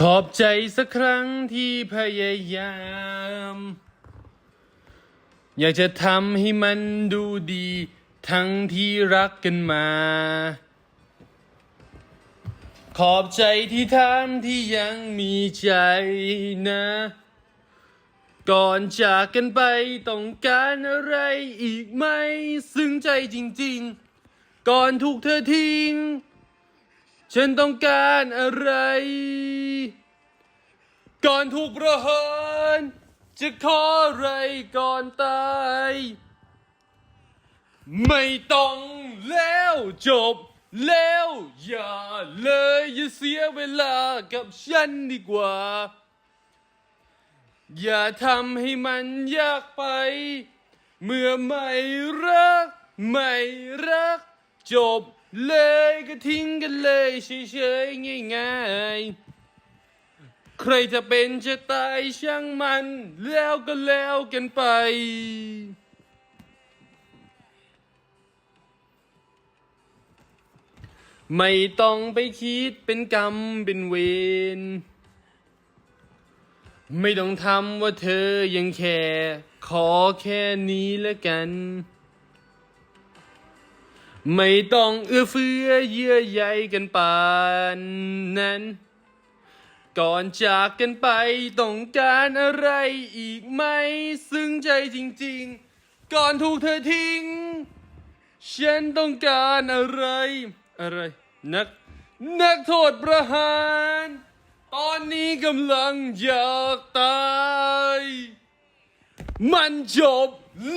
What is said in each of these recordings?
ขอบใจสักครั้งที่พยายาม อยากจะทำให้มันดูดี ทั้งที่รักกันมา ขอบใจที่ทำที่ยังมีใจนะ ก่อนจากกันไปต้องการอะไรอีกไหม ซึ้งใจจริงๆ ก่อนถูกเธอทิ้ง ฉันต้องการอะไร ก่อนถูกประหารจะขออะไรก่อนตาย ไม่ต้องแล้วจบแล้วอย่าเลยอย่าเสียเวลากับฉันดีกว่า อย่าทำให้มันยากไป เมื่อไม่รัก ไม่รัก จบ เลยก็ทิ้งกันเลยเฉยๆง่ายๆ ใครจะเป็นจะตายช่างมัน แล้วก็แล้วกันไป ไม่ต้องไปคิดเป็นกรรมเป็นเวรไม่ต้องทำว่าเธอยังแค่ขอแค่นี้ละกัน ไม่ต้องเอื้อเฟื้อเยื่อใยกันปานนั้น ก่อนจากกันไปต้องการอะไรอีกไหม ซึ้งใจจริงๆ ก่อนถูกเธอทิ้ง ฉันต้องการอะไร อะไร นัก นักโทษประหาร ตอนนี้กำลังอยากตาย มันจบ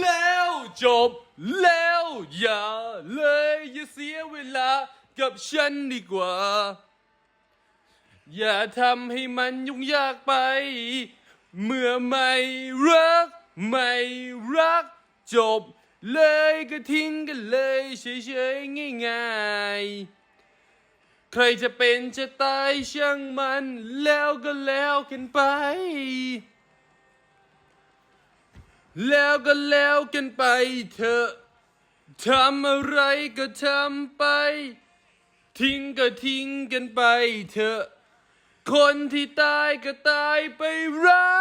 แล้วจบ แล้วอย่าเลยอย่าเสียเวลากับฉันดีกว่า อย่าทำให้มันยุ่งยากไป เมื่อไม่รัก ไม่รัก จบ เลยก็ทิ้งกันเลยเฉยๆง่ายๆ ใครจะเป็นจะตายช่างมันแล้วก็แล้วกันไป แล้วก็แล้วกันไปเถอะทำอะไรก็ทำไป ทิ้งก็ทิ้งกันไปเถอะคนที่ตายก็ตายไปรั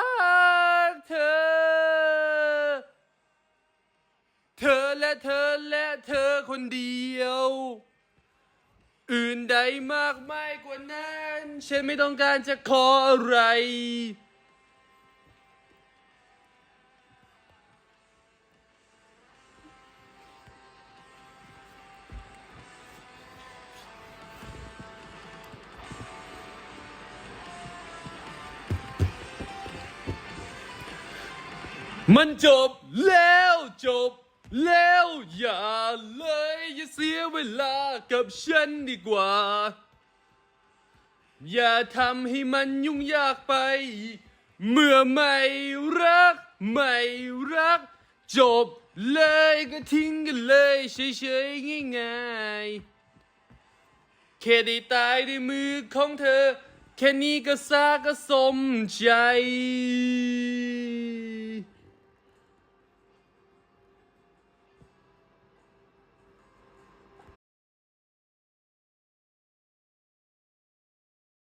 กเธอ เธอและเธอและเธอคนเดียว อื่นใดมากมายกว่านั้น ฉันไม่ต้องการจะขออะไร มันจบแล้วจบแล้วอย่าเลยอย่าเสียเวลากับฉันดีกว่า อย่าทำให้มันยุ่งยากไป เมื่อไม่รัก ไม่รัก จบเลยก็ทิ้งกันเลยเฉยๆง่ายๆแค่ได้ตายด้วยมือของเธอ แค่นี้ก็ซาก็สมใจ